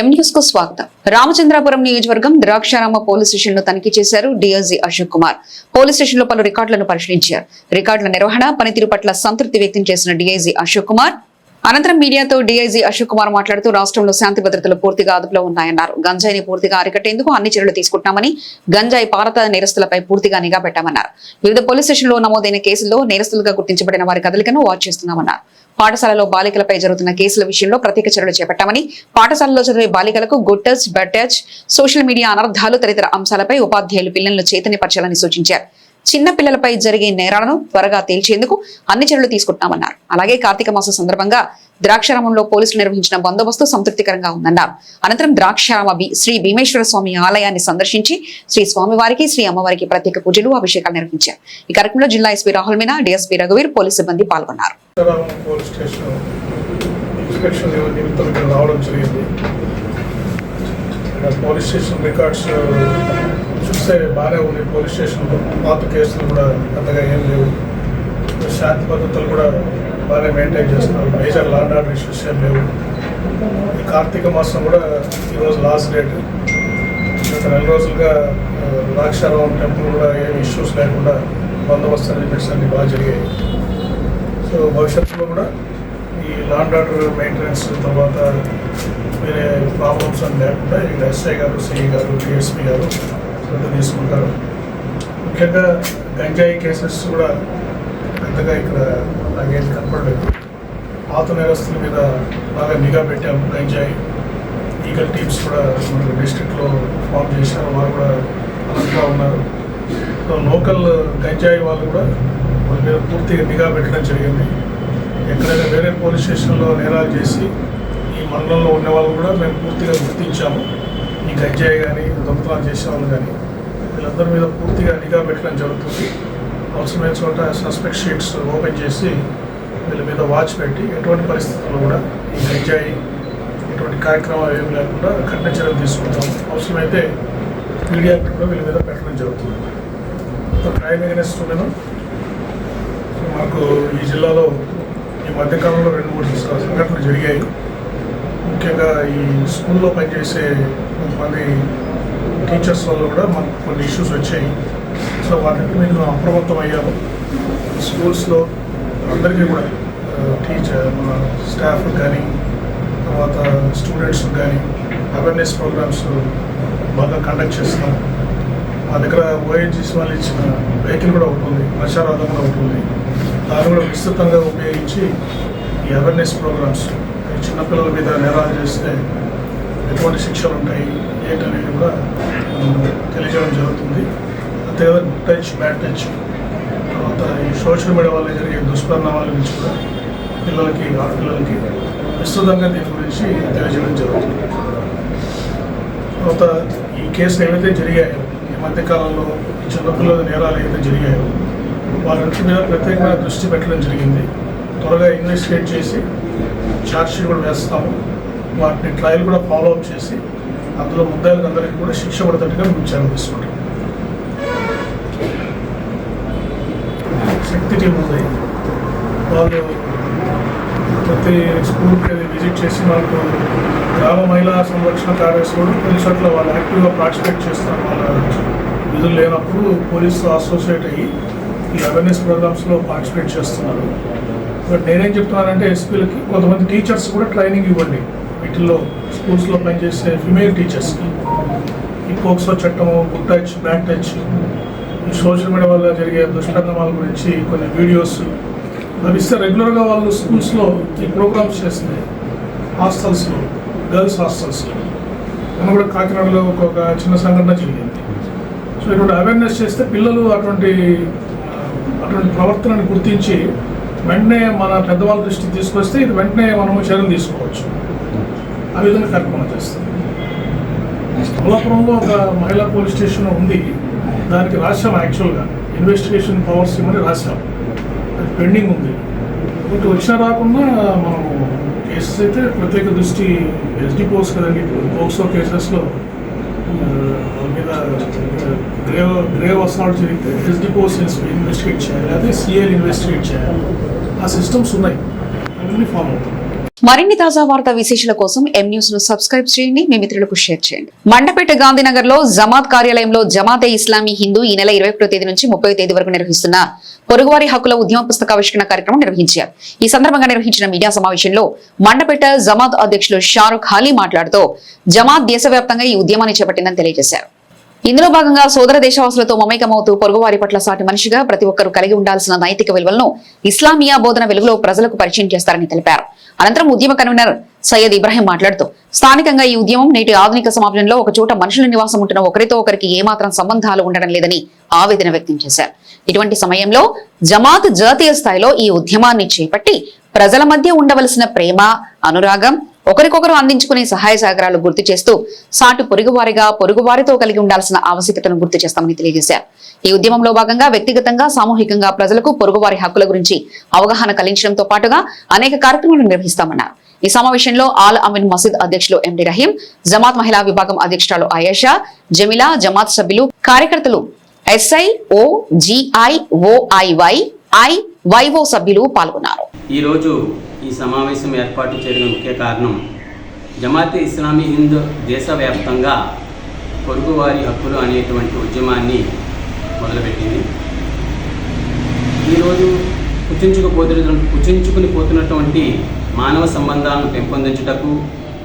కు స్వాగతం. రామచంద్రాపురం నియోజకవర్గం ద్రాక్షారామ పోలీస్ స్టేషన్లో తనిఖీ చేశారు డిఎస్జీ అశోక్ కుమార్. పోలీస్ స్టేషన్లో పలు రికార్డులను పరిశీలించారు. రికార్డుల నిర్వహణ పనితీరు పట్ల సంతృప్తి వ్యక్తం చేసిన డిఐజీ అశోక్ కుమార్ అనంతరం మీడియాతో డీఐజీ అశోక్ కుమార్ మాట్లాడుతూ రాష్ట్రంలో శాంతి భద్రతలు పూర్తిగా అదుపులో ఉన్నాయన్నారు. గంజాయిని పూర్తిగా అరికట్టేందుకు అన్ని చర్యలు తీసుకుంటున్నామని గంజాయి పారత నేరస్తులపై పూర్తిగా నిఘా పెట్టామన్నారు. వివిధ పోలీస్ స్టేషన్లో నమోదైన కేసుల్లో నేరస్తులుగా గుర్తించబడిన వారి కదలికను వాచ్ చేస్తున్నామన్నారు. పాఠశాలలో బాలికలపై జరుగుతున్న కేసుల విషయంలో ప్రత్యేక చర్యలు చేపట్టామని పాఠశాలలో చదివే బాలికలకు good touch bad touch social media అనర్థాలు తదితర అంశాలపై ఉపాధ్యాయులు పిల్లలను చైతన్యపరచాలని సూచించారు. చిన్న పిల్లలపై జరిగే నేరాలను త్వరగా తేల్చేందుకు అన్ని చర్యలు తీసుకుంటున్నామన్నారు. అలాగే కార్తీక మాసం సందర్భంగా ద్రాక్షారామంలో పోలీసులు నిర్వహించిన బందోబస్తు సంతృప్తికరంగా ఉందన్నారు. అనంతరం ద్రాక్షారామ శ్రీ భీమేశ్వర స్వామి ఆలయాన్ని సందర్శించి శ్రీ స్వామివారికి శ్రీ అమ్మవారికి ప్రత్యేక పూజలు అభిషేకాలు నిర్వహించారు. ఈ కార్యక్రమంలో జిల్లా ఎస్పీ రాహుల్ మీనా డిఎస్పీ రఘువీర్ పోలీసు సిబ్బంది పాల్గొన్నారు. రావడం జరిగింది. పోలీస్ స్టేషన్ రికార్డ్స్ చూస్తే బాగానే ఉంది. పోలీస్ స్టేషన్లో పాత కేసులు కూడా అంతగా ఏం లేవు. శాంతి భద్రతలు కూడా బాగానే మెయింటైన్ చేస్తున్నారు. మేజర్ లాండ్ ఆర్డర్ ఇష్యూస్ ఏం లేవు. ఈ కార్తీక మాసం కూడా ఈరోజు లాస్ట్ డేట్ గత నెల రోజులుగా రాక్షారావం టెంపుల్ కూడా ఏమి ఇష్యూస్ లేకుండా బందోబస్తు అరేంజ్మెంట్స్ అన్ని బాగా జరిగాయి. సో భవిష్యత్తులో కూడా ఈ లాండ్ ఆర్డర్ మెయింటెనెన్స్ తర్వాత వేరే ప్రాబ్లమ్స్ అని లేకుండా ఇక్కడ ఎస్ఐ గారు సిఐ గారు డిఎస్పీ గారు శ్రద్ధ తీసుకుంటారు. ముఖ్యంగా గంజాయి కేసెస్ కూడా పెద్దగా ఇక్కడ నాకేం కనపడలేదు. పాత నేరస్తుల మీద బాగా నిఘా పెట్టాము గంజాయి. ఈగల్ టీమ్స్ కూడా మన డిస్ట్రిక్ట్లో ఫామ్ చేశారు. వారు కూడా అలర్ట్గా ఉన్నారు. సో లోకల్ గంజాయి వాళ్ళు కూడా వాళ్ళ మీద పూర్తిగా నిఘా పెట్టడం జరిగింది. ఎక్కడైనా వేరే పోలీస్ స్టేషన్లో నేరాలు చేసి ఈ మండలంలో ఉన్న వాళ్ళు కూడా మేము పూర్తిగా గుర్తించాము. ఈ గంజాయి కానీ దొంగతనాలు చేసే వాళ్ళు కానీ వీళ్ళందరి మీద పూర్తిగా నిఘా పెట్టడం జరుగుతుంది. అవసరమైన చోట సస్పెక్ట్ షీట్స్ ఓపెన్ చేసి వీళ్ళ మీద వాచ్ పెట్టి ఎటువంటి పరిస్థితుల్లో కూడా ఈ గంజాయి ఎటువంటి కార్యక్రమాలు ఏమి లేకుండా కఠిన చర్యలు తీసుకుంటాం. అవసరమైతే మీడియా కూడా వీళ్ళ మీద పెట్టడం జరుగుతుంది. మొత్తం క్రైమ్ అగెనెస్ట్ మాకు ఈ జిల్లాలో ఈ మధ్యకాలంలో రెండు మూడు సంఘటనలు జరిగాయి. ముఖ్యంగా ఈ స్కూల్లో పనిచేసే కొంతమంది టీచర్స్ వల్ల కూడా మనకు కొన్ని ఇష్యూస్ వచ్చాయి. సో వాటికి మేము అప్రమత్తం అయ్యాము. స్కూల్స్లో అందరికీ కూడా టీచర్ మన స్టాఫ్ కానీ తర్వాత స్టూడెంట్స్ కానీ అవేర్నెస్ ప్రోగ్రామ్స్ బాగా కండక్ట్ చేస్తాం మా దగ్గర ఓఎన్జీసీ వాళ్ళు ఇచ్చిన వెహికల్ కూడా ఉంటుంది ప్రచారార్థం కూడా ఉంటుంది దాన్ని కూడా విస్తృతంగా ఉపయోగించి ఈ అవేర్నెస్ ప్రోగ్రామ్స్ చిన్నపిల్లల మీద నేరాలు చేస్తే ఎటువంటి శిక్షలు ఉంటాయి ఏంటనేది కూడా తెలియజేయడం జరుగుతుంది. అంతేకాదు గుడ్ టచ్ బ్యాడ్ టచ్. తర్వాత ఈ సోషల్ మీడియా వల్ల జరిగే దుష్పరిణామాల నుంచి కూడా పిల్లలకి ఆడపిల్లలకి విస్తృతంగా దీని గురించి తెలియజేయడం జరుగుతుంది. తర్వాత ఈ కేసులు ఏవైతే జరిగాయో ఈ మధ్యకాలంలో ఈ చిన్నపిల్లల నేరాలు ఏవైతే జరిగాయో వారంటి మీద ప్రత్యేకమైన దృష్టి పెట్టడం జరిగింది. త్వరగా ఇన్వెస్టిగేట్ చేసి ఛార్జ్షీట్ కూడా వేస్తాము. వాటిని ట్రయల్ కూడా ఫాలో అప్ చేసి అందులో ముద్దాయిలకు అందరికీ కూడా శిక్ష పడతట్టుగా మేము చర్యలు తీసుకుంటాం. శక్తి టీం ఉంది. వాళ్ళు ప్రతి స్కూల్కి విజిట్ చేసి మనకు గ్రామ మహిళా సంరక్షణ కార్యదర్శులు కొన్ని చోట్ల వాళ్ళు యాక్టివ్గా పార్టిసిపేట్ చేస్తారు వాళ్ళ విధులు లేనప్పుడు పోలీసుతో అసోసియేట్ అయ్యి ఈ అవేర్నెస్ ప్రోగ్రామ్స్లో పార్టిసిపేట్ చేస్తున్నారు. బట్ నేనేం చెప్తున్నానంటే ఎస్పీలకి కొంతమంది టీచర్స్ కూడా ట్రైనింగ్ ఇవ్వండి. వీటిల్లో స్కూల్స్లో పనిచేసే ఫిమేల్ టీచర్స్కి ఈ పోక్సో చట్టం గుడ్ టచ్ బ్యాడ్ టచ్ ఈ సోషల్ మీడియా వల్ల జరిగే దుష్పరిణామాల గురించి కొన్ని వీడియోస్ అవి ఇస్తే రెగ్యులర్గా వాళ్ళు స్కూల్స్లో ఈ ప్రోగ్రామ్స్ చేస్తున్నాయి. హాస్టల్స్లో గర్ల్స్ హాస్టల్స్లో మనం కూడా కాకినాడలో ఒక చిన్న సంఘటన జరిగింది. సో ఇటువంటి అవేర్నెస్ చేస్తే పిల్లలు అటువంటి అటువంటి ప్రవర్తనను గుర్తించి వెంటనే మన పెద్దవాళ్ళ దృష్టికి తీసుకొస్తే ఇది వెంటనే మనము చర్యలు తీసుకోవచ్చు. ఆ విధంగా కల్పన చేస్తాం. అమలాపురంలో ఒక మహిళా పోలీస్ స్టేషన్ ఉంది. దానికి రాశాం యాక్చువల్గా. ఇన్వెస్టిగేషన్ పవర్స్ ఇవ్వని రాశాం. అది పెండింగ్ ఉంది. ఒకటి వచ్చినా రాకుండా మనం కేసెస్ అయితే ప్రత్యేక దృష్టి ఎస్డి పోస్ కదండి. పోక్సో కేసెస్లో మీద గ్రేవ్ గ్రేవ్ అసాల్ట్ జరిగితే ఎస్డి ఇన్వెస్టిగేట్ చేయాలి. అదే సిఐలు ఇన్వెస్టిగేట్ చేయాలి. ఆ సిస్టమ్స్ ఉన్నాయి. అవన్నీ ఫామ్ అవుతాయి మరిన్ని తాజా వార్తా విశేషాల కోసం ఎం న్యూస్ను సబ్స్క్రైబ్ చేయండి మీ మిత్రులకు షేర్ చేయండి. మండపేట గాంధీనగర్లో జమాత్ కార్యాలయంలో జమాతే ఇస్లామీ హిందూ ఈ నెల ఇరవై తేదీ నుంచి ముప్పై తేదీ వరకు నిర్వహిస్తున్న పొరుగువారి హక్కుల ఉద్యమ పుస్తకావిష్కరణ కార్యక్రమం నిర్వహించారు. ఈ సందర్భంగా నిర్వహించిన మీడియా సమావేశంలో మండపేట జమాత్ అధ్యక్షులు షారుఖ్ హాలీ మాట్లాడుతూ జమాత్ దేశవ్యాప్తంగా ఈ ఉద్యమాన్ని చేపట్టిందని తెలియజేశారు. ఇందులో భాగంగా సోదర దేశవాసులతో మమేకమవుతూ పొరుగువారి పట్ల సాటి మనిషిగా ప్రతి ఒక్కరూ కలిగి ఉండాల్సిన నైతిక విలువలను ఇస్లామియా బోధన వెలుగులో ప్రజలకు పరిచయం చేస్తారని తెలిపారు. అనంతరం ఉద్యమ కన్వీనర్ సయ్యద్ ఇబ్రాహిం మాట్లాడుతూ స్థానికంగా ఈ ఉద్యమం నేటి ఆధునిక సమాజంలో ఒక చోట మనుషుల నివాసం ఉంటున్న ఒకరితో ఒకరికి ఏమాత్రం సంబంధాలు ఉండడం లేదని ఆవేదన వ్యక్తం చేశారు. ఇటువంటి సమయంలో జమాత్ జాతీయ స్థాయిలో ఈ ఉద్యమాన్ని చేపట్టి ప్రజల మధ్య ఉండవలసిన ప్రేమ అనురాగం ఒకరికొకరు అందించుకునే సహాయ సహకారాలు గుర్తు చేస్తూ సాటు పొరుగువారిగా పొరుగువారితో కలిగి ఉండాల్సిన ఆవశ్యకతను గుర్తు చేస్తామని తెలియజేశారు. ఈ ఉద్యమంలో భాగంగా వ్యక్తిగతంగా సామూహికంగా ప్రజలకు పొరుగువారి హక్కుల గురించి అవగాహన కలిగించడంతో పాటుగా అనేక కార్యక్రమాలు నిర్వహిస్తామన్నారు. ఈ సమావేశంలో ఆల్ అమీన్ మసీద్ అధ్యక్షులు ఎండి రహీం జమాత్ మహిళా విభాగం అధ్యక్షురాలు ఆయేషా జమిలా జమాత్ సభ్యులు కార్యకర్తలు SI O GI OIY I YO సభ్యులు పాల్గొన్నారు. ఈరోజు ఈ సమావేశం ఏర్పాటు చేయడం ముఖ్య కారణం జమాతే ఇస్లామీ హింద్ దేశవ్యాప్తంగా పొరుగువారి హక్కులు అనేటువంటి ఉద్యమాన్ని మొదలుపెట్టింది. ఈరోజు కుచించుకుపోతున్న కుచించుకుని పోతున్నటువంటి మానవ సంబంధాలను పెంపొందించుటకు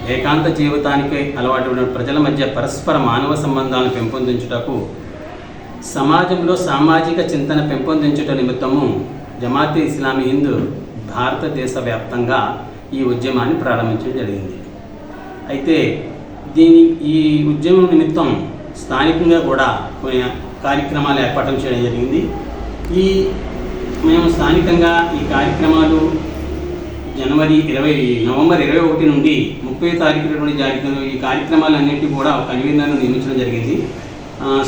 ఏకాంత జీవితానికి అలవాటు ప్రజల మధ్య పరస్పర మానవ సంబంధాలను పెంపొందించుటకు సమాజంలో సామాజిక చింతన పెంపొందించుట నిమిత్తము జమాతే ఇస్లామీ హింద్ భారతదేశ వ్యాప్తంగా ఈ ఉద్యమాన్ని ప్రారంభించడం జరిగింది. అయితే దీని ఈ ఉద్యమం నిమిత్తం స్థానికంగా కూడా కొన్ని కార్యక్రమాలు ఏర్పాటు చేయడం జరిగింది. ఈ మేము స్థానికంగా ఈ కార్యక్రమాలు జనవరి ఇరవై నవంబర్ ఇరవై ఒకటి నుండి ముప్పై తారీఖు నుండి జరిగిన ఈ కార్యక్రమాలన్నింటినీ కూడా కన్వీనర్ను నియమించడం జరిగింది.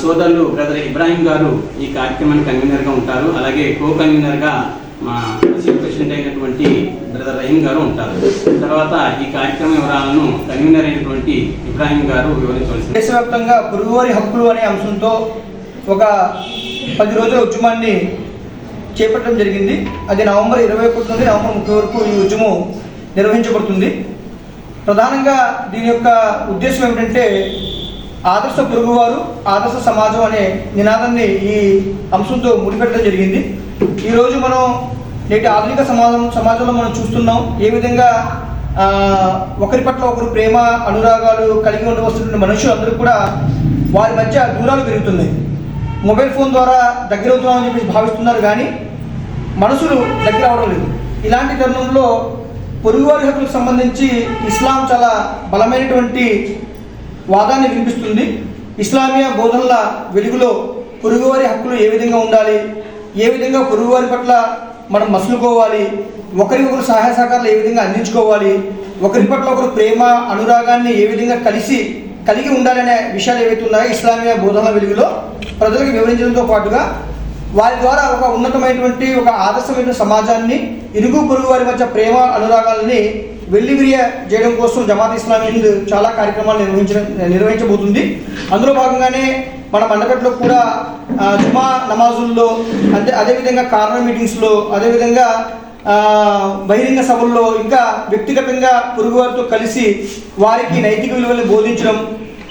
సోదరులు బ్రదర్ ఇబ్రాహిం గారు ఈ కార్యక్రమానికి కన్వీనర్గా ఉంటారు. అలాగే కో కన్వీనర్గా మా ప్రెసిడెంట్ అయినటువంటి బ్రదర్ రహీం గారు ఉంటారు. తర్వాత ఈ కార్యక్రమం వివరాలను కన్వీనర్ అయినటువంటి ఇబ్రాహీం గారు వివరించవలసింది. దేశవ్యాప్తంగా పొరుగువారి హక్కులు అనే అంశంతో ఒక పది రోజుల ఉద్యమాన్ని చేపట్టడం జరిగింది. అది నవంబర్ ఇరవై ఒకటి నుండి నవంబర్ ముప్పై వరకు ఈ ఉద్యమం నిర్వహించబడుతుంది. ప్రధానంగా దీని యొక్క ఉద్దేశం ఏమిటంటే ఆదర్శ పొరుగువారు ఆదర్శ సమాజం అనే నినాదాన్ని ఈ అంశంతో ముడిపెట్టడం జరిగింది. ఈరోజు మనం నేటి ఆధునిక సమాజం సమాజంలో మనం చూస్తున్నాం. ఏ విధంగా ఒకరి పట్ల ఒకరు ప్రేమ అనురాగాలు కలిగి ఉండవలసినటువంటి మనుషులందరూ కూడా వారి మధ్య దూరాలు పెరుగుతున్నాయి. మొబైల్ ఫోన్ ద్వారా దగ్గర అవుతున్నామని చెప్పేసి భావిస్తున్నారు కానీ మనసులు దగ్గర అవడం లేదు. ఇలాంటి తరుణంలో పొరుగువారి హక్కులకు సంబంధించి ఇస్లాం చాలా బలమైనటువంటి వాదాన్ని వినిపిస్తుంది. ఇస్లామియా బోధనల వెలుగులో పొరుగువారి హక్కులు ఏ విధంగా ఉండాలి? ఏ విధంగా పొరుగువారి పట్ల మనం మసులుకోవాలి. ఒకరికొకరు సహాయ సహకారాలు ఏ విధంగా అందించుకోవాలి. ఒకరి పట్ల ఒకరు ప్రేమ అనురాగాన్ని ఏ విధంగా కలిసి కలిగి ఉండాలనే విషయాలు ఏవైతే ఉన్నాయో ఇస్లామియా బోధనల వెలుగులో ప్రజలకు వివరించడంతో పాటుగా వారి ద్వారా ఒక ఉన్నతమైనటువంటి ఒక ఆదర్శమైన సమాజాన్ని ఇరుగు పొరుగు వారి మధ్య ప్రేమ అనురాగాలని వెల్లివిరియ చేయడం కోసం జమాత్ ఇస్లామీ హింద్ చాలా కార్యక్రమాలు నిర్వహించడం నిర్వహించబోతుంది. అందులో భాగంగానే మన మండపట్లో కూడా జుమా నమాజుల్లో అంటే అదేవిధంగా కార్నర్ మీటింగ్స్లో అదేవిధంగా బహిరంగ సభల్లో ఇంకా వ్యక్తిగతంగా పొరుగువారితో కలిసి వారికి నైతిక విలువలను బోధించడం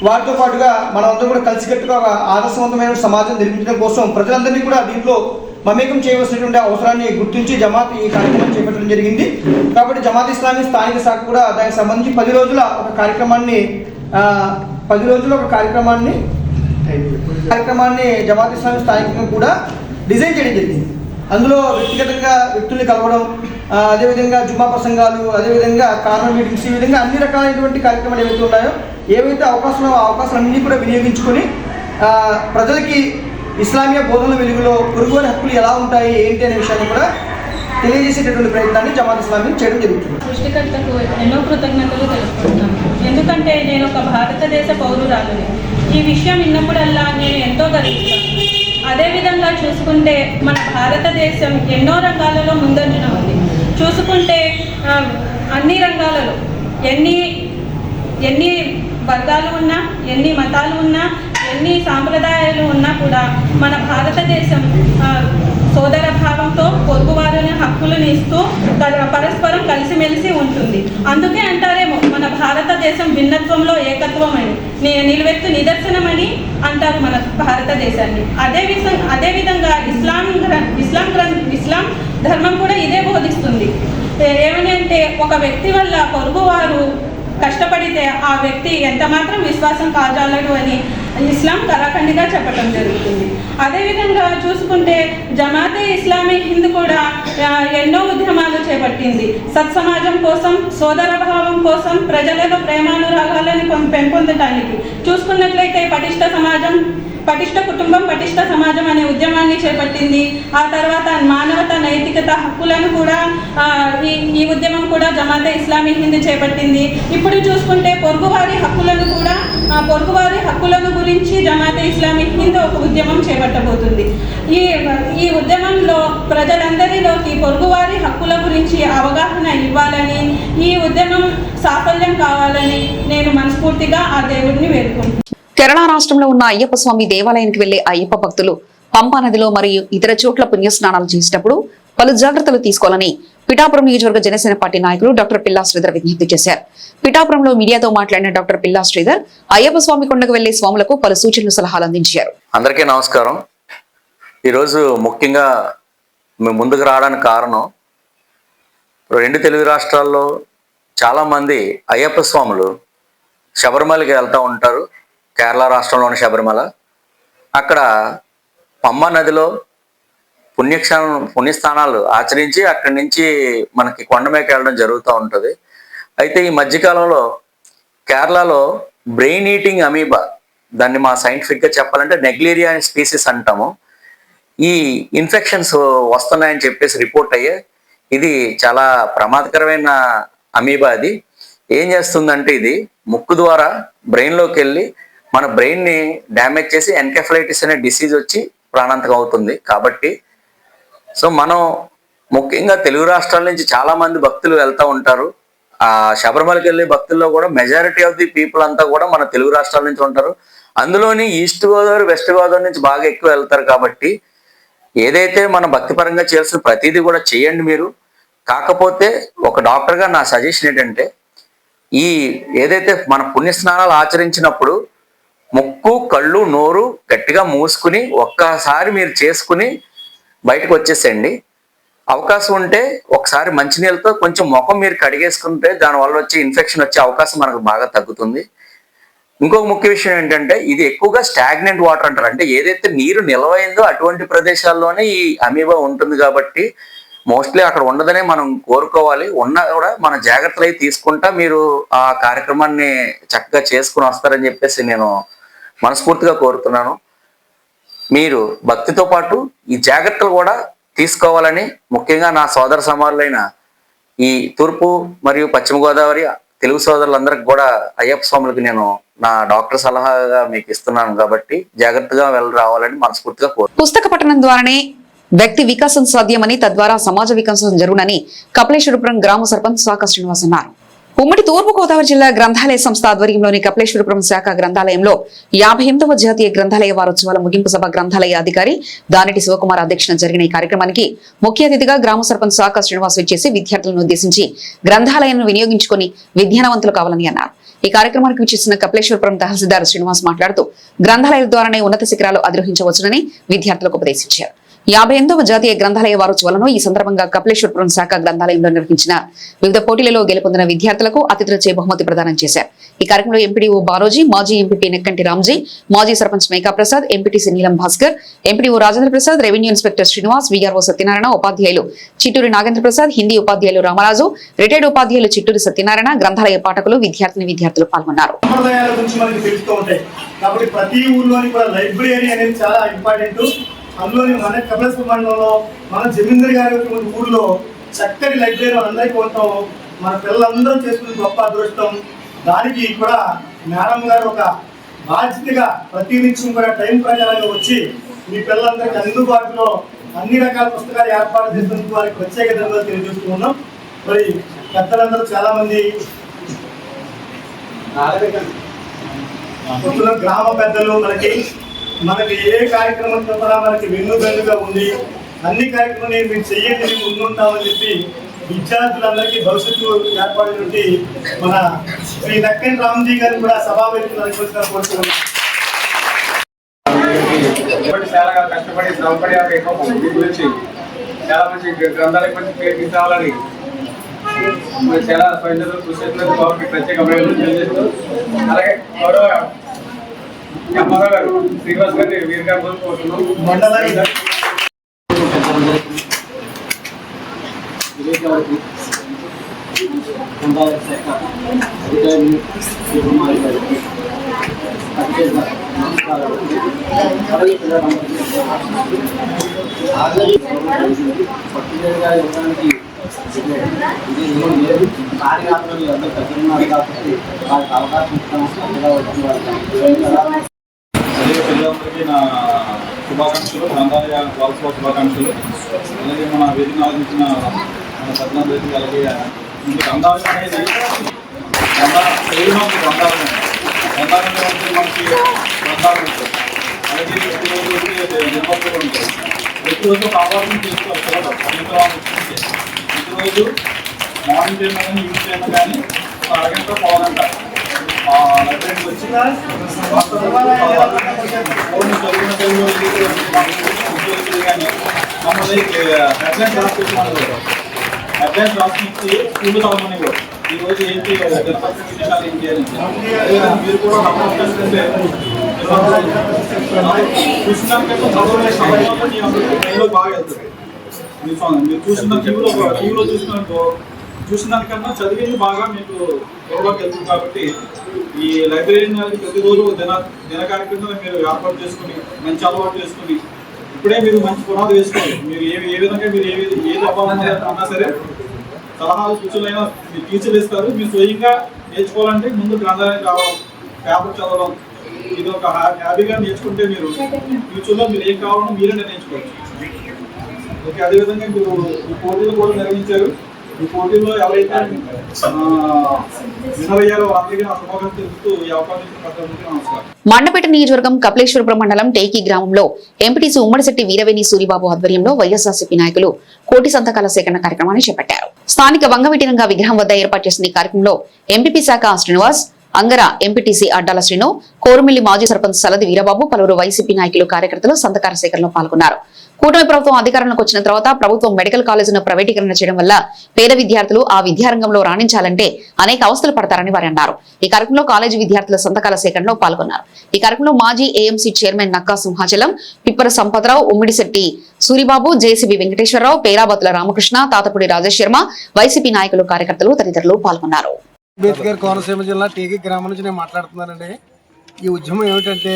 వారితో పాటుగా మనమంతా కూడా కలిసికట్టుగా ఒక ఆదర్శవంతమైన సమాజం నిర్మించడం కోసం ప్రజలందరినీ కూడా దీంట్లో మమేకం చేయవలసినటువంటి అవసరాన్ని గుర్తించి జమాత్ ఈ కార్యక్రమం చేపట్టడం జరిగింది. కాబట్టి జమాత్ ఇస్లామీ స్థానిక శాఖ కూడా దానికి సంబంధించి పది రోజుల ఒక కార్యక్రమాన్ని పది రోజుల ఒక కార్యక్రమాన్ని కార్యక్రమాన్ని జమాత్ ఇస్లామీ స్థానికంగా కూడా డిజైన్ చేయడం జరిగింది. అందులో వ్యక్తిగతంగా వ్యక్తుల్ని కలవడం అదేవిధంగా జుమ్మా ప్రసంగాలు అదేవిధంగా కార్నర్ మీటింగ్స్ ఈ విధంగా అన్ని రకాలైనటువంటి కార్యక్రమాలు ఏవైతే ఉన్నాయో ఏవైతే అవకాశాలు ఆ అవకాశాలన్నీ కూడా వినియోగించుకొని ప్రజలకి ఇస్లామియా బోధనల వెలుగులో పురుగువారి హక్కులు ఎలా ఉంటాయి ఏంటి అనే విషయాన్ని కూడా తెలియజేసేటటువంటి ప్రయత్నాన్ని జమాత్ ఇస్లామీ చేయడం జరుగుతుంది. సృష్టికర్తకు ఎన్నో కృతజ్ఞతలు తెలుపుకుంటున్నాను ఎందుకంటే నేను ఒక భారతదేశ పౌరురాలుని. ఈ విషయం విన్నప్పుడల్లా నేను ఎంతో గర్విస్తాను. అదేవిధంగా చూసుకుంటే మన భారతదేశం ఎన్నో రంగాలలో ముందంజన ఉంది. చూసుకుంటే అన్ని రంగాలలో ఎన్ని ఎన్ని వర్గాలు ఉన్నా ఎన్ని మతాలు ఉన్నా ఎన్ని సాంప్రదాయాలు ఉన్నా కూడా మన భారతదేశం సోదర భావంతో పొరుగువారిని హక్కులను ఇస్తూ పరస్పరం కలిసిమెలిసి ఉంటుంది. అందుకే అంటారేమో మన భారతదేశం భిన్నత్వంలో ఏకత్వం అని ని- నిలువెత్తు నిదర్శనమని అంటారు మన భారతదేశాన్ని. అదే విధంగా అదేవిధంగా ఇస్లాం ఇస్లాం గ్రంథ ఇస్లాం ధర్మం కూడా ఇదే బోధిస్తుంది. ఏమని అంటే ఒక వ్యక్తి వల్ల పొరుగువారు కష్టపడితే ఆ వ్యక్తి ఎంత మాత్రం విశ్వాసం కాజాలడు అని ఇస్లాం కరాఖండిగా చెప్పడం జరుగుతుంది. అదేవిధంగా చూసుకుంటే జమాతే ఇస్లామీ హింద్ కూడా ఎన్నో ఉద్యమాలు చేపట్టింది. సత్సమాజం కోసం సోదర భావం కోసం ప్రజలలో ప్రేమానురాగాలను పెంపొందటానికి. చూసుకున్నట్లయితే పటిష్ట సమాజం పటిష్ట కుటుంబం పటిష్ట సమాజం అనే ఉద్యమాన్ని చేపట్టింది. ఆ తర్వాత మానవత నైతికత హక్కులను కూడా ఈ ఈ ఉద్యమం కూడా జమాతే ఇస్లామీ హింద్ చేపట్టింది. ఇప్పుడు చూసుకుంటే పొరుగువారి హక్కులను కూడా ఆ, పొరుగువారి హక్కులను గురించి జమాతే ఇస్లామీ హింద్ ఒక ఉద్యమం చేపట్టబోతుంది. ఈ ఈ ఉద్యమంలో ప్రజలందరిలోకి పొరుగువారి హక్కుల గురించి అవగాహన ఇవ్వాలని ఈ ఉద్యమం సాఫల్యం కావాలని నేను మనస్ఫూర్తిగా ఆ దేవుడిని వేడుకుంటున్నాను. కేరళ రాష్ట్రంలో ఉన్న అయ్యప్ప స్వామి దేవాలయానికి వెళ్ళే అయ్యప్ప భక్తులు పంపా నదిలో మరియు ఇతర చోట్ల పుణ్యస్నానాలు చేసేటప్పుడు పలు జాగ్రత్తలు తీసుకోవాలని పిఠాపురం నియోజకవర్గ జనసేన పార్టీ నాయకులు డాక్టర్ పిల్లా శ్రీధర్ విజ్ఞప్తి చేశారు. పిఠాపురంలో మీడియాతో మాట్లాడిన డాక్టర్ పిల్లా శ్రీధర్ అయ్యప్ప స్వామి కొండకు వెళ్ళే స్వాములకు పలు సూచనలు సలహాలు అందించారు. అందరికీ నమస్కారం. ఈరోజు ముఖ్యంగా మేము ముందుకు రావడానికి కారణం రెండు తెలుగు రాష్ట్రాల్లో చాలామంది అయ్యప్ప స్వాములు శబరిమలకి వెళ్తూ ఉంటారు. కేరళ రాష్ట్రంలోని శబరిమల. అక్కడ పమ్మ నదిలో పుణ్యక్షణం పుణ్యస్థానాలు ఆచరించి అక్కడి నుంచి మనకి కొండ మీదకి వెళ్ళడం జరుగుతూ ఉంటుంది. అయితే ఈ మధ్యకాలంలో కేరళలో బ్రెయిన్ ఈటింగ్ అమీబా దాన్ని మా సైంటిఫిక్గా చెప్పాలంటే నెగ్లేరియా స్పీసీస్ అంటాము. ఈ ఇన్ఫెక్షన్స్ వస్తున్నాయని చెప్పేసి రిపోర్ట్ అయ్యే ఇది చాలా ప్రమాదకరమైన అమీబా అది. ఏం చేస్తుందంటే ఇది ముక్కు ద్వారా బ్రెయిన్లోకి వెళ్ళి మన బ్రెయిన్ని డ్యామేజ్ చేసి ఎన్కెఫలైటిస్ అనే డిసీజ్ వచ్చి ప్రాణాంతకం అవుతుంది. కాబట్టి సో మనం ముఖ్యంగా తెలుగు రాష్ట్రాల నుంచి చాలా మంది భక్తులు వెళ్తూ ఉంటారు. ఆ శబరిమలకి వెళ్ళే భక్తుల్లో కూడా మెజారిటీ ఆఫ్ ది పీపుల్ అంతా కూడా మన తెలుగు రాష్ట్రాల నుంచి ఉంటారు. అందులోని ఈస్ట్ గోదావరి వెస్ట్ గోదావరి నుంచి బాగా ఎక్కువ వెళ్తారు కాబట్టి ఏదైతే మన భక్తిపరంగా చేయాల్సిన ప్రతిదీ కూడా చేయండి మీరు. కాకపోతే ఒక డాక్టర్గా నా సజెషన్ ఏంటంటే ఈ ఏదైతే మన పుణ్యస్నానాలు ఆచరించినప్పుడు ముక్కు కళ్ళు నోరు గట్టిగా మూసుకుని ఒక్కసారి మీరు చేసుకుని బయటకు వచ్చేసేయండి. అవకాశం ఉంటే ఒకసారి మంచినీళ్ళతో కొంచెం ముఖం మీరు కడిగేసుకుంటే దానివల్ల వచ్చే ఇన్ఫెక్షన్ వచ్చే అవకాశం మనకు బాగా తగ్గుతుంది. ఇంకొక ముఖ్య విషయం ఏంటంటే ఇది ఎక్కువగా స్టాగ్నెంట్ వాటర్ అంటారు. అంటే ఏదైతే నీరు నిలవైందో అటువంటి ప్రదేశాల్లోనే ఈ అమీబా ఉంటుంది కాబట్టి మోస్ట్లీ అక్కడ ఉండదనే మనం కోరుకోవాలి. ఉన్నా కూడా మన జాగ్రత్తలు అయి తీసుకుంటా మీరు ఆ కార్యక్రమాన్ని చక్కగా చేసుకుని వస్తారని చెప్పేసి నేను మనస్ఫూర్తిగా కోరుతున్నాను. మీరు భక్తితో పాటు ఈ జాగ్రత్తలు కూడా తీసుకోవాలని ముఖ్యంగా నా సోదర సమానులైన ఈ తూర్పు మరియు పశ్చిమ గోదావరి తెలుగు సోదరులందరికి కూడా అయ్యప్ప స్వాములకు నేను నా డాక్టర్ సలహాగా మీకు ఇస్తున్నాను కాబట్టి జాగ్రత్తగా వెళ్ళి రావాలని మనస్ఫూర్తిగా కోరు పుస్తక పఠనం ద్వారానే వ్యక్తి వికాసం సాధ్యమని తద్వారా సమాజ వికాసం జరుగునని కపిలేశ్వరపురం గ్రామ సర్పంచ్ సాక శ్రీనివాస్ అన్నారు. ఉమ్మడి తూర్పు గోదావరి జిల్లా గ్రంథాలయ సంస్థ ఆధ్వర్యంలోని కపిలేశ్వరపురం శాఖ గ్రంథాలయంలో యాభై ఎనిమిదవ జాతీయ గ్రంథాలయ వారోత్సవాల ముగింపు సభ గ్రంథాలయ అధికారి దానిటి శివకుమార్ అధ్యక్షతన జరిగిన ఈ కార్యక్రమానికి ముఖ్య అతిథిగా గ్రామ సర్పంచ్ శాఖ శ్రీనివాస్ విచ్చేసి విద్యార్థులను ఉద్దేశించి గ్రంథాలయాన్ని వినియోగించుకుని విజ్ఞానవంతులు కావాలని అన్నారు. ఈ కార్యక్రమానికి విచ్చేసిన కపిలేశ్వరపురం తహసీల్దార్ శ్రీనివాస్ మాట్లాడుతూ గ్రంథాలయాల ద్వారానే ఉన్నత శిఖరాలు అధిరోహించవచ్చునని విద్యార్థులకు ఉపదేశించారు. యాభై ఎనిమిదవ జాతీయ గ్రంథాలయ వారోత్సవాలను ఈ సందర్భంగా కపిలేశ్వరపురం శాఖ గ్రంథాలయంలో నిర్వహించిన వివిధ పోటీలలో గెలుపొందిన విద్యార్థులకు అతిథులచే బహుమతి ప్రదానం చేశారు. ఈ కార్యక్రమంలో ఎంపీడీఓ బారోజీ మాజీ ఎంపీపీ నెక్కంటి రామ్జీ మాజీ sarpanch Meka Prasad MPTC Neelam Bhaskar MPDO Rajendra Prasad revenue inspector Srinivas VRO Satyanarayana ఉపాధ్యాయులు చిట్టూరి నాగేంద్ర ప్రసాద్ హిందీ ఉపాధ్యాయులు రామరాజు రిటైర్డ్ ఉపాధ్యాయులు చిట్టూరి సత్యనారాయణ గ్రంథాలయ పాఠకులు విద్యార్థిని విద్యార్థులు పాల్గొన్నారు. కాబట్టి ప్రతి ఊర్లోని కూడా లైబ్రరీ అనేది చాలా ఇంపార్టెంట్. అందులోని మన కపిలేశ్వర మండలంలో మన జమీందర్ గారి యొక్క ఊర్లో చక్కటి లైబ్రరీ మనందరికీ ఉంటాం మన పిల్లలందరూ చేసుకునే గొప్ప అదృష్టం. దానికి కూడా మేడం గారు ఒక బాధ్యతగా ప్రతి నిత్యం కూడా టైం ప్రకారంగా వచ్చి మీ పిల్లలందరికీ అందుబాటులో అన్ని రకాల పుస్తకాలు ఏర్పాటు చేసినందుకు వారికి ప్రత్యేక ధన్యవాదాలు తెలియజేస్తూ ఉన్నాం. మరి పెద్దలందరూ చాలా మంది గ్రామ పెద్దలు మనకి మనకి ఏ కార్యక్రమం కూడా మనకి వెన్ను వెన్నుగా ఉండి అన్ని కార్యక్రమాలు మీరు చెయ్యండి మేము ముందుంటామని చెప్పి విద్యార్థులందరికీ భవిష్యత్తు ఏర్పడినటువంటి మన శ్రీ నక్కని రామ్జీ గారిని కూడా సభావేదికలు కోరుతున్నాం. చాలా కష్టపడి శ్రమపడి ఆ యొక్క దీని గురించి చాలా మంచి గ్రంథాల గురించి ప్రేమించాలని చాలా ప్రజలు కృషి చేసినందుకు ప్రత్యేక అభినందనలు తెలియజేస్తూ అలాగే గౌరవ అమ్మారావు గారు? శ్రీనివాస్ గారిని వీరు గారు కోరుతున్నాం. వచ్చిన వారికి అందరికీ నా శుభాకాంక్షలు గ్రంథాలయ వారసత్వ శుభాకాంక్షలు. అలాగే మన వేదిక ఆలోచించిన మన పెద్దలందరికీ అలాగే గ్రంథాలయం అనేది గ్రంథాలయం పేరులో గ్రంథాలయం. గ్రంథాలయంలో మనకి గ్రంథాలయం అలాగే ప్రతిరోజు వచ్చి నిర్మాణాలు ఉంటాయి. ప్రతిరోజు ఒక అవార్డుని తీసుకోవాలి పిల్లలు ప్రతిరోజు మార్నింగ్ టైం కానీ ఈవినింగ్ టైం కానీ అరగంట పోవాలంటారు లైబ్రరీకి వచ్చి మమ్మల్ని హెడ్లైన్స్ రాసుకుంటున్నారు హెడ్లైన్స్ రాసుకుంటే స్కూల్ చదవమని ఈ రోజు ఏంటి విషయాలు ఏంటి అని మీరు కూడా నమ్మకంటే చూసినాకంటే చదవలే సమయంలో బాగా వెళ్తుంది మీరు చూసిన టీవీలో టీవీలో చూసినట్టు చూసిన దానికన్నా చదివింది బాగా మీకు త్వరలోకి వెళ్తుంది కాబట్టి ఈ లైబ్రరీ అనేది ప్రతిరోజు దిన దిన కార్యక్రమంలో మీరు ఏర్పాటు చేసుకుని మంచి అలవాటు చేసుకుని ఇప్పుడే మీరు మంచి పునాది వేసుకోండి మీరు ఏ ఏ విధంగా మీరు ఏ ఏది అవ్వాలన్నా అన్నా సరే సలహాలు సూచనలైనా మీ టీచర్లు ఇస్తారు. మీరు స్వయంగా నేర్చుకోవాలంటే ముందు గ్రంథాలయం రావడం పేపర్ చదవడం ఇది ఒక హ్యాబీగా నేర్చుకుంటే మీరు ఫ్యూచర్లో మీరు ఏం కావాలో మీరే నిర్ణయించుకోవచ్చు. ఓకే అదేవిధంగా మీరు ఈ పోటీలు కూడా నిర్వహించారు. ఈ పోటీలో ఎవరైతే మండపేట నియోజకవర్గం కపిలేశ్వరపురం మండలం టేకి గ్రామంలో ఎంపీటీసీ ఉమ్మడిశెట్టి వీరవేణి సూరిబాబు ఆధ్వర్యంలో వైఎస్ఆర్సీపీ నాయకులు కోటి సంతకాల సేకరణ కార్యక్రమాన్ని చేపట్టారు. స్థానిక వంగవీటిరంగ విగ్రహం వద్ద ఏర్పాటు చేసిన ఈ కార్యక్రమంలో ఎంపీపీ శాఖ శ్రీనివాస్ అంగర ఎంపీటీసీ అడ్డాల శ్రీను కోరుమిల్లి మాజీ సర్పంచ్ సలది వీరబాబు పలువురు వైసీపీ నాయకులు కార్యకర్తలు సంతకాల సేకరణలో పాల్గొన్నారు. కూటమి ప్రభుత్వం అధికారంలోకి వచ్చిన తర్వాత ప్రభుత్వం మెడికల్ కాలేజీను ప్రైవేటీకరణ చేయడం వల్ల పేద విద్యార్థులు ఆ విద్యారంగంలో రాణించాలంటే అనేక అవస్థలు పడతారని వారు అన్నారు. ఈ కార్యక్రమంలో కాలేజీ విద్యార్థుల సంతకాల సేకరణలో పాల్గొన్నారు. ఈ కార్యక్రమంలో మాజీ AMC chairman Nakka Simhachalam Pippara Sampatharao Ummidisetti Suribabu JCB Venkateswararao Perabathula Ramakrishna Tatapudi Rajesh Sharma YCP నాయకులు కార్యకర్తలు తదితరులు పాల్గొన్నారు. అంబేద్కర్ కోనసీమ జిల్లా గ్రామం నుంచి నేను మాట్లాడుతున్నానండి. ఈ ఉద్యమం ఏమిటంటే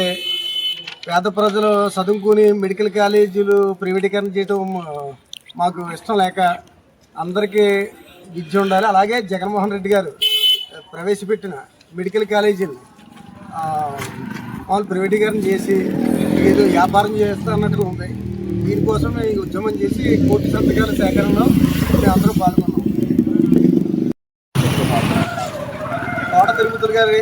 పేద ప్రజలు చదువుకుని మెడికల్ కాలేజీలు ప్రైవేటీకరణ చేయటం మాకు ఇష్టం లేక అందరికీ విద్య ఉండాలి. అలాగే జగన్మోహన్ రెడ్డి గారు ప్రవేశపెట్టిన మెడికల్ కాలేజీని వాళ్ళు ప్రైవేటీకరణ చేసి ఏదో వ్యాపారం చేస్తున్నట్టుగా ఉంది. దీనికోసం ఈ ఉద్యమం చేసి కోటి సంతకాల సేకరణలో మేము అందరూ పాల్గొన్నాం. కోట తిరుపతి గారి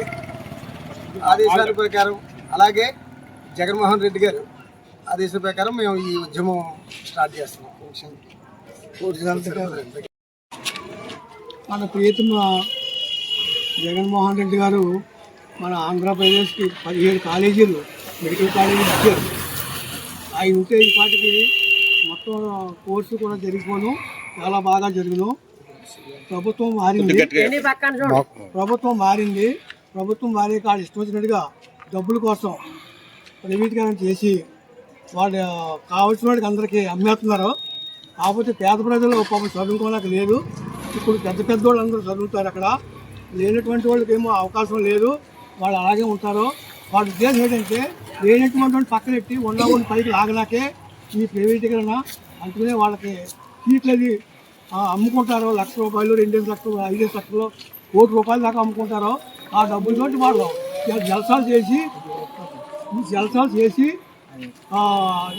ఆదేశాల ప్రకారం అలాగే జగన్మోహన్ రెడ్డి గారు ఆదేశాల ప్రకారం మేము ఈ ఉద్యమం స్టార్ట్ చేస్తున్నాం. మన ప్రియతమ జగన్మోహన్ రెడ్డి గారు మన ఆంధ్రప్రదేశ్కి పదిహేడు కాలేజీలు మెడికల్ కాలేజీలు ఇచ్చారు. ఆయన ఉంటే ఈ పాటికి మొత్తం కోర్సు కూడా జరిగిపోను. చాలా బాగా జరుగును. ప్రభుత్వం మారింది. ప్రభుత్వం మారింది. ప్రభుత్వం మారే కాదు ఇష్టం వచ్చినట్టుగా డబ్బుల కోసం ప్రైవేటీకరణ చేసి వాళ్ళు కావాల్సిన వాడికి అందరికీ అమ్మేస్తున్నారు. కాకపోతే పేద ప్రజలు పాపం చదువుకోవడానికి లేదు. ఇప్పుడు పెద్ద పెద్ద వాళ్ళు అందరూ చదువుతారు అక్కడ. లేనటువంటి వాళ్ళకి ఏమో అవకాశం లేదు. వాళ్ళు అలాగే ఉంటారు. వాళ్ళ ఉద్దేశం ఏంటంటే లేనటువంటి వాళ్ళు పక్కనెట్టి ఉన్న కొన్ని పైకి లాగనాకే ఈ ప్రైవేటీకరణ అందుకనే వాళ్ళకి సీట్లు అది అమ్ముకుంటారు. లక్ష రూపాయలు రెండేసి లక్షలు ఐదేసి లక్షలు కోటి రూపాయల దాకా అమ్ముకుంటారు. ఆ డబ్బులతోటి వాళ్ళు జలసాలు చేసి ఈ జలసాలు చేసి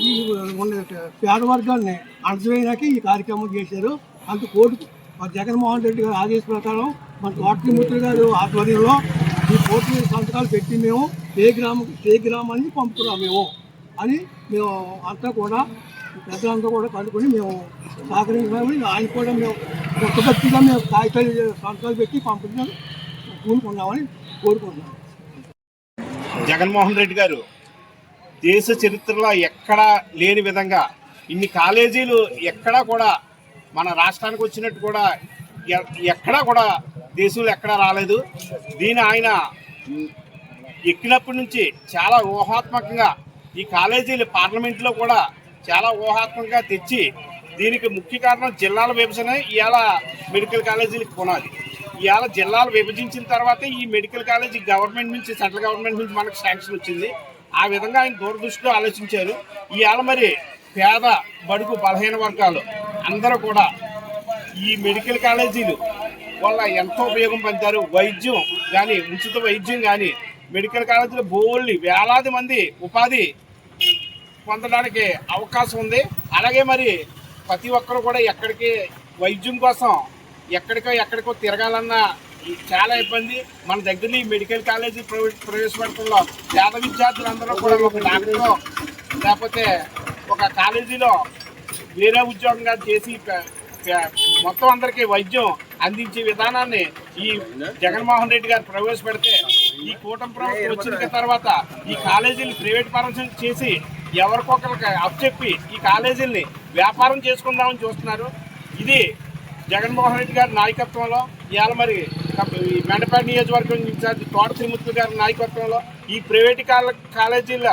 ఈ ఉన్న పేద వర్గాన్ని అణచివేయడానికి ఈ కార్యక్రమం చేశారు. అంత కోర్టు మా జగన్మోహన్ రెడ్డి గారు ఆదేశ ప్రకారం మన తోటమూర్తి గారు ఆధ్వర్యంలో ఈ కోర్టు సంతకాలు పెట్టి మేము ఏ గ్రామం ఏ గ్రామాన్ని పంపుతున్నాం మేము అని మేము అంతా కూడా పెద్దలంతా కూడా కనుకొని మేము సహకరించామని ఆయన కూడా మేము కొత్తగా మేము కాగితాలు సంతకాలు పెట్టి పంపించాలి కూనుకున్నామని కోరుకుంటున్నాం. జగన్మోహన్ రెడ్డి గారు దేశ చరిత్రలో ఎక్కడా లేని విధంగా ఇన్ని కాలేజీలు ఎక్కడా కూడా మన రాష్ట్రానికి వచ్చినట్టు కూడా ఎక్కడా కూడా దేశంలో ఎక్కడా రాలేదు. దీని ఆయన ఎక్కినప్పటి నుంచి చాలా ఊహాత్మకంగా ఈ కాలేజీలు పార్లమెంట్లో కూడా చాలా ఊహాత్మకంగా తెచ్చి దీనికి ముఖ్య కారణం జిల్లాల విభజన ఇవాళ మెడికల్ కాలేజీలకు కొనాలి ఇవాళ జిల్లాలు విభజించిన తర్వాత ఈ మెడికల్ కాలేజీ గవర్నమెంట్ నుంచి సెంట్రల్ గవర్నమెంట్ నుంచి మనకు శాంక్షన్ వచ్చింది. ఆ విధంగా ఆయన దూరదృష్టిలో ఆలోచించారు. ఇవాళ మరి పేద బడుగు బలహీన వర్గాలు అందరూ కూడా ఈ మెడికల్ కాలేజీలు వల్ల ఎంతో ఉపయోగం పొందారు. వైద్యం కానీ ఉచిత వైద్యం కానీ మెడికల్ కాలేజీలో బోల్ని వేలాది మంది ఉపాధి పొందడానికి అవకాశం ఉంది. అలాగే మరి ప్రతి ఒక్కరు కూడా ఎక్కడికి వైద్యం కోసం ఎక్కడికో ఎక్కడికో తిరగాలన్నా చాలా ఇబ్బంది. మన దగ్గరలో ఈ మెడికల్ కాలేజీ ప్రవేశ ప్రవేశపెట్టడంలో పేద విద్యార్థులందరూ కూడా ఒక డాక్టర్ లేకపోతే ఒక కాలేజీలో వేరే ఉద్యోగంగా చేసి మొత్తం అందరికీ వైద్యం అందించే విధానాన్ని ఈ జగన్మోహన్ రెడ్డి గారు ప్రవేశపెడితే ఈ కూటమి ప్రభుత్వం వచ్చిన తర్వాత ఈ కాలేజీలు ప్రైవేట్ పరం చేసి ఎవరికొకరికి అప్పచెప్పి ఈ కాలేజీల్ని వ్యాపారం చేసుకుందామని చూస్తున్నారు. ఇది జగన్మోహన్ రెడ్డి గారి నాయకత్వంలో ఇవాళ మరి ఈ మెండపేట నియోజకవర్గం ఇన్ఛార్జ్ తోట శ్రీమూర్తి గారి నాయకత్వంలో ఈ ప్రైవేటు కాల కాలేజీల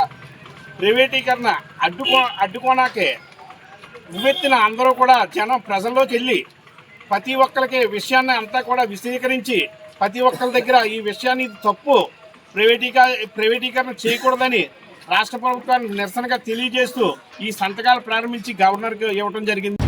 ప్రైవేటీకరణ అడ్డుకో అడ్డుకోనాకే ఉవ్వెత్తిన అందరూ కూడా జనం ప్రజల్లోకి వెళ్ళి ప్రతి ఒక్కరికి విషయాన్ని అంతా కూడా విశదీకరించి ప్రతి ఒక్కరి దగ్గర ఈ విషయాన్ని తప్పు ప్రైవేటీక ప్రైవేటీకరణ చేయకూడదని రాష్ట్ర ప్రభుత్వాన్ని నిరసనగా తెలియజేస్తూ ఈ సంతకాలు ప్రారంభించి గవర్నర్కి ఇవ్వడం జరిగింది.